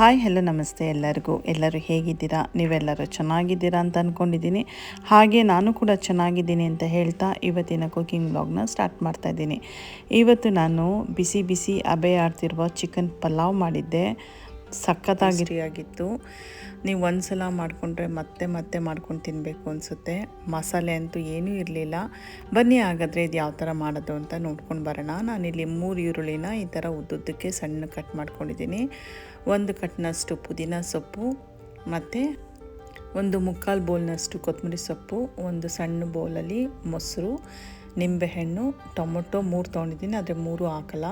Hi, hello, ನಮಸ್ತೆ ಎಲ್ಲರಿಗೂ. ಎಲ್ಲರೂ ಹೇಗಿದ್ದೀರಾ? ನೀವೆಲ್ಲರೂ ಚೆನ್ನಾಗಿದ್ದೀರಾ ಅಂತ ಅಂದ್ಕೊಂಡಿದ್ದೀನಿ ಹಾಗೆ ನಾನು ಕೂಡ ಚೆನ್ನಾಗಿದ್ದೀನಿ ಅಂತ ಹೇಳ್ತಾ ಇವತ್ತಿನ ಕುಕಿಂಗ್ ಬ್ಲಾಗ್ನ ಸ್ಟಾರ್ಟ್ ಮಾಡ್ತಾ ಇದ್ದೀನಿ. ಇವತ್ತು ನಾನು ಬಿಸಿ ಬಿಸಿ ಅಬೆ ಆಡ್ತಿರುವ ಚಿಕನ್ ಪಲಾವ್ ಮಾಡಿದ್ದೆ. ಸಖತ್ತಾಗಿರಿಯಾಗಿತ್ತು ನೀವು ಒಂದು ಸಲ ಮಾಡಿಕೊಂಡ್ರೆ ಮತ್ತೆ ಮತ್ತೆ ಮಾಡ್ಕೊಂಡು ತಿನ್ನಬೇಕು ಅನಿಸುತ್ತೆ. ಮಸಾಲೆ ಅಂತೂ ಏನೂ ಇರಲಿಲ್ಲ. ಬನ್ನಿ ಹಾಗಾದರೆ ಇದು ಯಾವ ಥರ ಮಾಡೋದು ಅಂತ ನೋಡ್ಕೊಂಡು ಬರೋಣ. ನಾನಿಲ್ಲಿ ಮೂರು ಈರುಳ್ಳಿನ ಈ ಥರ ಉದ್ದುದ್ದಕ್ಕೆ ಸಣ್ಣ ಕಟ್ ಮಾಡ್ಕೊಂಡಿದ್ದೀನಿ. ಒಂದು ಕಟ್ನಷ್ಟು ಪುದೀನ ಸೊಪ್ಪು ಮತ್ತು ಒಂದು ಮುಕ್ಕಾಲು ಬೌಲ್ನಷ್ಟು ಕೊತ್ತಂಬರಿ ಸೊಪ್ಪು, ಒಂದು ಸಣ್ಣ ಬೌಲಲ್ಲಿ ಮೊಸರು, ನಿಂಬೆಹಣ್ಣು, ಟೊಮೊಟೊ ಮೂರು ತೊಗೊಂಡಿದ್ದೀನಿ, ಆದರೆ ಮೂರು ಹಾಕಲ್ಲ.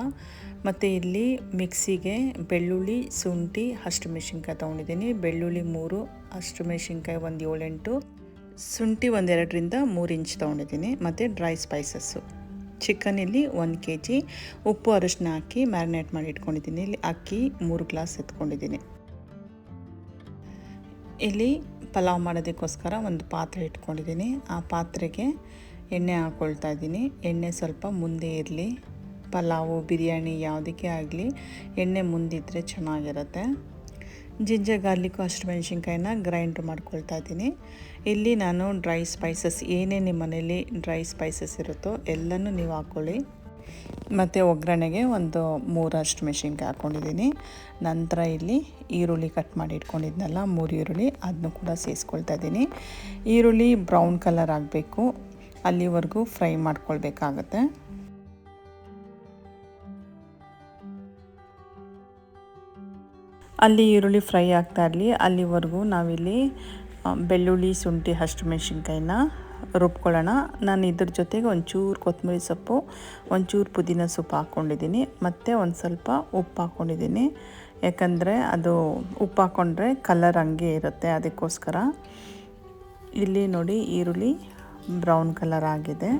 ಮತ್ತು ಇಲ್ಲಿ ಮಿಕ್ಸಿಗೆ ಬೆಳ್ಳುಳ್ಳಿ, ಶುಂಠಿ ಹಸಿರು ಮೆಣಸಿನ್ಕಾಯಿ ತೊಗೊಂಡಿದ್ದೀನಿ. ಬೆಳ್ಳುಳ್ಳಿ ಮೂರು ಹಸಿರು ಮೆಣಸಿನ್ಕಾಯಿ ಒಂದು ಏಳೆಂಟು, ಶುಂಠಿ ಒಂದೆರಡರಿಂದ ಮೂರು ಇಂಚ್ ತೊಗೊಂಡಿದ್ದೀನಿ. ಮತ್ತು ಡ್ರೈ ಸ್ಪೈಸಸ್ಸು. ಚಿಕನ್ ಇಲ್ಲಿ ಒಂದು ಕೆ ಜಿ ಉಪ್ಪು ಅರಿಶಿನ ಹಾಕಿ ಮ್ಯಾರಿನೇಟ್ ಮಾಡಿ ಇಟ್ಕೊಂಡಿದ್ದೀನಿ. ಇಲ್ಲಿ ಅಕ್ಕಿ ಮೂರು ಗ್ಲಾಸ್ ಎತ್ಕೊಂಡಿದ್ದೀನಿ. ಇಲ್ಲಿ ಪಲಾವ್ ಮಾಡೋದಕ್ಕೋಸ್ಕರ ಒಂದು ಪಾತ್ರೆ ಇಟ್ಕೊಂಡಿದ್ದೀನಿ. ಆ ಪಾತ್ರೆಗೆ ಎಣ್ಣೆ ಹಾಕ್ಕೊಳ್ತಾ ಇದ್ದೀನಿ. ಎಣ್ಣೆ ಸ್ವಲ್ಪ ಮುಂದೆ ಇರಲಿ. ಪಲಾವು, ಬಿರಿಯಾನಿ ಯಾವುದಕ್ಕೆ ಆಗಲಿ ಎಣ್ಣೆ ಮುಂದಿದ್ದರೆ ಚೆನ್ನಾಗಿರುತ್ತೆ. ಜಿಂಜರ್ ಗಾರ್ಲಿಕ್ಕು, ಅಷ್ಟು ಮೆಣಸಿನ್ಕಾಯಿನ ಗ್ರೈಂಡ್ ಮಾಡ್ಕೊಳ್ತಾ ಇದ್ದೀನಿ. ಇಲ್ಲಿ ನಾನು ಡ್ರೈ ಸ್ಪೈಸಸ್ ಏನೇ ನಿಮ್ಮ ಮನೇಲಿ ಡ್ರೈ ಸ್ಪೈಸಸ್ ಇರುತ್ತೋ ಎಲ್ಲನೂ ನೀವು ಹಾಕ್ಕೊಳ್ಳಿ ಮತ್ತು ಒಗ್ಗರಣೆಗೆ ಒಂದು ಮೂರಷ್ಟು ಮೆಣಸಿನ್ಕಾಯಿ ಹಾಕ್ಕೊಂಡಿದ್ದೀನಿ. ನಂತರ ಇಲ್ಲಿ ಈರುಳ್ಳಿ ಕಟ್ ಮಾಡಿ ಇಟ್ಕೊಂಡಿದ್ನಲ್ಲ, ಮೂರು ಈರುಳ್ಳಿ ಅದನ್ನು ಕೂಡ ಸೇರಿಸ್ಕೊಳ್ತಾ ಇದ್ದೀನಿ. ಈರುಳ್ಳಿ ಬ್ರೌನ್ ಕಲರ್ ಆಗಬೇಕು. ಅಲ್ಲಿವರೆಗೂ ಫ್ರೈ ಮಾಡ್ಕೊಳ್ಬೇಕಾಗತ್ತೆ. ಅಲ್ಲಿ ಈರುಳ್ಳಿ ಫ್ರೈ ಆಗ್ತಾ ಇರಲಿ. ಅಲ್ಲಿವರೆಗೂ ನಾವಿಲ್ಲಿ ಬೆಳ್ಳುಳ್ಳಿ, ಶುಂಠಿ ಹಸಿರು ಮೆಣಸಿನ್ಕಾಯಿನ ರುಬ್ಕೊಳ್ಳೋಣ. ನಾನು ಇದ್ರ ಜೊತೆಗೆ ಒಂಚೂರು ಕೊತ್ತಂಬರಿ ಸೊಪ್ಪು, ಒಂಚೂರು ಪುದೀನ ಸೊಪ್ಪು ಹಾಕ್ಕೊಂಡಿದ್ದೀನಿ. ಮತ್ತು ಒಂದು ಸ್ವಲ್ಪ ಉಪ್ಪು ಹಾಕ್ಕೊಂಡಿದ್ದೀನಿ. ಯಾಕಂದರೆ ಅದು ಉಪ್ಪು ಹಾಕ್ಕೊಂಡ್ರೆ ಕಲರ್ ಹಂಗೆ ಇರುತ್ತೆ ಅದಕ್ಕೋಸ್ಕರ. ಇಲ್ಲಿ ನೋಡಿ ಈರುಳ್ಳಿ ಬ್ರೌನ್ ಕಲರ್ ಆಗಿದೆ.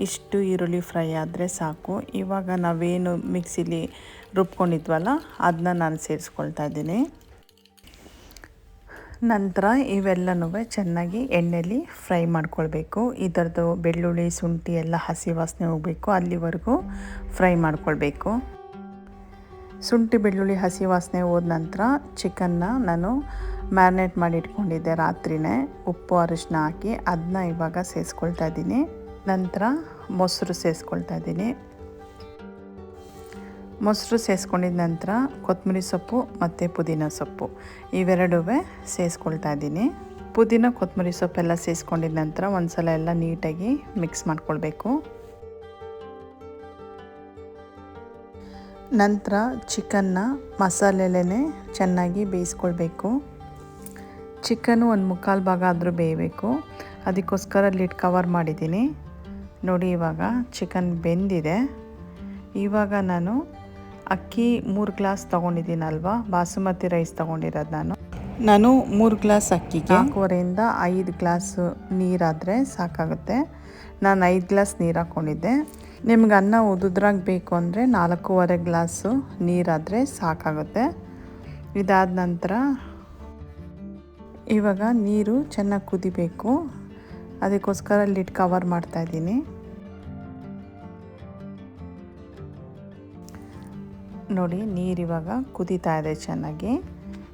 ಇಷ್ಟು ಈರುಳ್ಳಿ ಫ್ರೈ ಆದರೆ ಸಾಕು. ಇವಾಗ ನಾವೇನು ಮಿಕ್ಸಿಲಿ ರುಬ್ಕೊಂಡಿದ್ವಲ್ಲ ಅದನ್ನ ನಾನು ಸೇರಿಸ್ಕೊಳ್ತಾ ಇದ್ದೀನಿ. ನಂತರ ಇವೆಲ್ಲನೂ ಚೆನ್ನಾಗಿ ಎಣ್ಣೆಯಲ್ಲಿ ಫ್ರೈ ಮಾಡ್ಕೊಳ್ಬೇಕು. ಇದರದ್ದು ಬೆಳ್ಳುಳ್ಳಿ, ಶುಂಠಿ ಎಲ್ಲ ಹಸಿ ವಾಸನೆ ಹೋಗಬೇಕು. ಅಲ್ಲಿವರೆಗೂ ಫ್ರೈ ಮಾಡ್ಕೊಳ್ಬೇಕು. ಶುಂಠಿ, ಬೆಳ್ಳುಳ್ಳಿ ಹಸಿ ವಾಸನೆ ಹೋದ ನಂತರ ಚಿಕನ್ನ ನಾನು ಮ್ಯಾರಿನೇಟ್ ಮಾಡಿ ಇಟ್ಕೊಂಡಿದ್ದೆ ರಾತ್ರಿನೇ. ಉಪ್ಪು ಅರಿಶಿನ ಹಾಕಿ ಅದನ್ನ ಇವಾಗ ಸೇರಿಸ್ಕೊಳ್ತಾ ಇದ್ದೀನಿ. ನಂತರ ಮೊಸರು ಸೇರಿಸ್ಕೊಳ್ತಾ ಇದ್ದೀನಿ. ಮೊಸರು ಸೇರಿಸ್ಕೊಂಡಿದ ನಂತರ ಕೊತ್ತಂಬರಿ ಸೊಪ್ಪು ಮತ್ತು ಪುದೀನ ಸೊಪ್ಪು. ಇವೆರಡೂ ಸೇರಿಸ್ಕೊಳ್ತಾ ಇದ್ದೀನಿ. ಪುದೀನ, ಕೊತ್ತಂಬರಿ ಸೊಪ್ಪೆಲ್ಲ ಸೇರಿಸ್ಕೊಂಡಿದ ನಂತರ ಒಂದು ಸಲ ಎಲ್ಲ ನೀಟಾಗಿ ಮಿಕ್ಸ್ ಮಾಡ್ಕೊಳ್ಬೇಕು. ನಂತರ ಚಿಕನ್ನ ಮಸಾಲೆಲೇ ಚೆನ್ನಾಗಿ ಬೇಯಿಸ್ಕೊಳ್ಬೇಕು. ಚಿಕನ್ನು ಒಂದು ಮುಕ್ಕಾಲು ಭಾಗ ಆದರೂ ಬೇಯಬೇಕು. ಅದಕ್ಕೋಸ್ಕರ ಲಿಡ್ ಕವರ್ ಮಾಡಿದ್ದೀನಿ. ನೋಡಿ ಇವಾಗ ಚಿಕನ್ ಬೆಂದಿದೆ. ಇವಾಗ ನಾನು ಅಕ್ಕಿ ಮೂರು ಗ್ಲಾಸ್ ತೊಗೊಂಡಿದ್ದೀನಲ್ವಾ? ಬಾಸುಮತಿ ರೈಸ್ ತಗೊಂಡಿರೋದು ನಾನು. ನಾನು ಮೂರು ಗ್ಲಾಸ್ ಅಕ್ಕಿಗೆ. ನಾಲ್ಕೂವರೆಯಿಂದ ಐದು ಗ್ಲಾಸ್ ನೀರಾದರೆ ಸಾಕಾಗುತ್ತೆ. ನಾನು ಐದು ಗ್ಲಾಸ್ ನೀರು ಹಾಕ್ಕೊಂಡಿದ್ದೆ ನಿಮ್ಗೆ ಅನ್ನ ಉದುದ್ರಾಗ ಬೇಕು ಅಂದರೆ ನಾಲ್ಕೂವರೆ ಗ್ಲಾಸು ನೀರಾದರೆ ಸಾಕಾಗುತ್ತೆ. ಇದಾದ ನಂತರ ಇವಾಗ ನೀರು ಚೆನ್ನಾಗಿ ಕುದಿಬೇಕು. ಅದಕ್ಕೋಸ್ಕರ ಲಿಡ್ ಕವರ್ ಮಾಡ್ತಾಯಿದ್ದೀನಿ ನೋಡಿ, ನೀರು ಇವಾಗ ಕುದೀತಾ ಇದೆ ಚೆನ್ನಾಗಿ.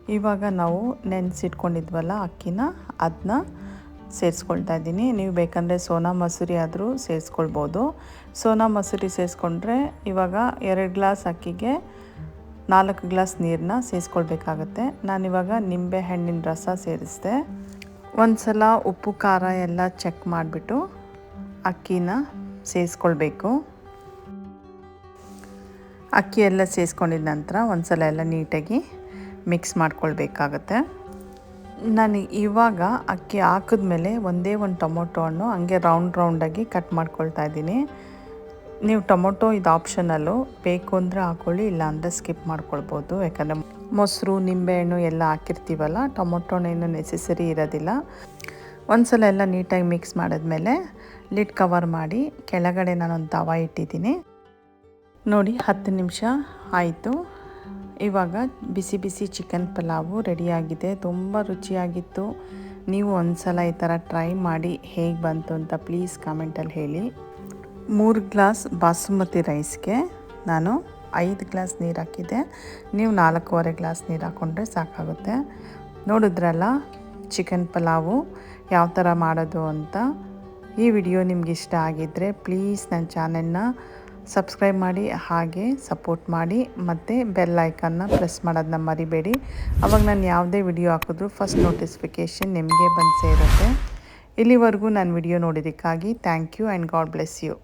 ಇವಾಗ ನಾವು ನೆನೆಸಿಟ್ಕೊಂಡಿದ್ವಲ್ಲ ಅಕ್ಕಿನ ಅದನ್ನ ಸೇರಿಸ್ಕೊಳ್ತಾ ಇದ್ದೀನಿ. ನೀವು ಬೇಕಂದರೆ ಸೋನಾ ಮಸೂರಿ ಆದರೂ ಸೇರಿಸ್ಕೊಳ್ಬೋದು. ಸೋನಾ ಮಸೂರಿ ಸೇರಿಸ್ಕೊಂಡ್ರೆ ಇವಾಗ ಎರಡು ಗ್ಲಾಸ್ ಅಕ್ಕಿಗೆ ನಾಲ್ಕು ಗ್ಲಾಸ್ ನೀರನ್ನ ಸೇರಿಸ್ಕೊಳ್ಬೇಕಾಗತ್ತೆ. ನಾನಿವಾಗ ನಿಂಬೆ ಹಣ್ಣಿನ ರಸ ಸೇರಿಸಿದೆ. ಒಂದು ಸಲ ಉಪ್ಪು, ಖಾರ ಎಲ್ಲ ಚೆಕ್ ಮಾಡಿಬಿಟ್ಟು ಅಕ್ಕಿನ ಸೇರಿಸ್ಕೊಳ್ಬೇಕು. ಅಕ್ಕಿ ಎಲ್ಲ ಸೇರಿಸ್ಕೊಂಡಿದ ನಂತರ ಒಂದು ಸಲ ಎಲ್ಲ ನೀಟಾಗಿ ಮಿಕ್ಸ್ ಮಾಡ್ಕೊಳ್ಬೇಕಾಗತ್ತೆ. ನಾನು ಇವಾಗ ಅಕ್ಕಿ ಹಾಕಿದ್ಮೇಲೆ ಒಂದೇ ಒಂದು ಟೊಮೊಟೊ ಹಣ್ಣು ಹಂಗೆ ರೌಂಡ್ ರೌಂಡಾಗಿ ಕಟ್ ಮಾಡ್ಕೊಳ್ತಾ ಇದ್ದೀನಿ. ನೀವು ಟೊಮೊಟೊ ಇದು ಆಪ್ಷನಲ್ಲು ಬೇಕು ಅಂದರೆ ಹಾಕ್ಕೊಳ್ಳಿ ಇಲ್ಲ ಅಂದರೆ ಸ್ಕಿಪ್ ಮಾಡ್ಕೊಳ್ಬೋದು. ಯಾಕಂದರೆ ಮೊಸರು, ನಿಂಬೆಹಣ್ಣು ಎಲ್ಲ ಹಾಕಿರ್ತೀವಲ್ಲ ಟೊಮೊಟೊ ಹಣ್ಣು ನೆಸೆಸರಿ ಇರೋದಿಲ್ಲ. ಒಂದು ಸಲ ಎಲ್ಲ ನೀಟಾಗಿ ಮಿಕ್ಸ್ ಮಾಡಿದ್ಮೇಲೆ ಲಿಡ್ ಕವರ್ ಮಾಡಿ ಕೆಳಗಡೆ ನಾನೊಂದು ತವ ಇಟ್ಟಿದ್ದೀನಿ. ನೋಡಿ, ಹತ್ತು ನಿಮಿಷ ಆಯಿತು. ಇವಾಗ ಬಿಸಿ ಬಿಸಿ ಚಿಕನ್ ಪಲಾವು ರೆಡಿಯಾಗಿದೆ. ತುಂಬ ರುಚಿಯಾಗಿತ್ತು. ನೀವು ಒಂದು ಸಲ ಈ ಥರ ಟ್ರೈ ಮಾಡಿ ಹೇಗೆ ಬಂತು ಅಂತ ಪ್ಲೀಸ್ ಕಾಮೆಂಟಲ್ಲಿ ಹೇಳಿ. ಮೂರು ಗ್ಲಾಸ್ ಬಾಸುಮತಿ ರೈಸ್ಗೆ ನಾನು ಐದು ಗ್ಲಾಸ್ ನೀರು ಹಾಕಿದೆ ನೀವು ನಾಲ್ಕೂವರೆ ಗ್ಲಾಸ್ ನೀರು ಹಾಕ್ಕೊಂಡ್ರೆ ಸಾಕಾಗುತ್ತೆ. ನೋಡಿದ್ರಲ್ಲ, ಚಿಕನ್ ಪಲಾವು ಯಾವ ಥರ ಮಾಡೋದು ಅಂತ. ಈ ವಿಡಿಯೋ ನಿಮ್ಗೆ ಇಷ್ಟ ಆಗಿದ್ದರೆ ಪ್ಲೀಸ್ ನನ್ನ ಚಾನೆಲ್ನ ಸಬ್ಸ್ಕ್ರೈಬ್ ಮಾಡಿ, ಹಾಗೆ ಸಪೋರ್ಟ್ ಮಾಡಿ, ಮತ್ತು ಬೆಲ್ ಐಕನ್ನ ಪ್ರೆಸ್ ಮಾಡೋದನ್ನ ಮರಿಬೇಡಿ. ಅವಾಗ ನಾನು ಯಾವುದೇ ವಿಡಿಯೋ ಹಾಕಿದ್ರು ಫಸ್ಟ್ ನೋಟಿಫಿಕೇಷನ್ ನಿಮಗೆ ಬಂದು ಸೇರುತ್ತೆ. ಇಲ್ಲಿವರೆಗೂ ನಾನು video ನೋಡಿದ್ದಕ್ಕಾಗಿ thank you and God bless you.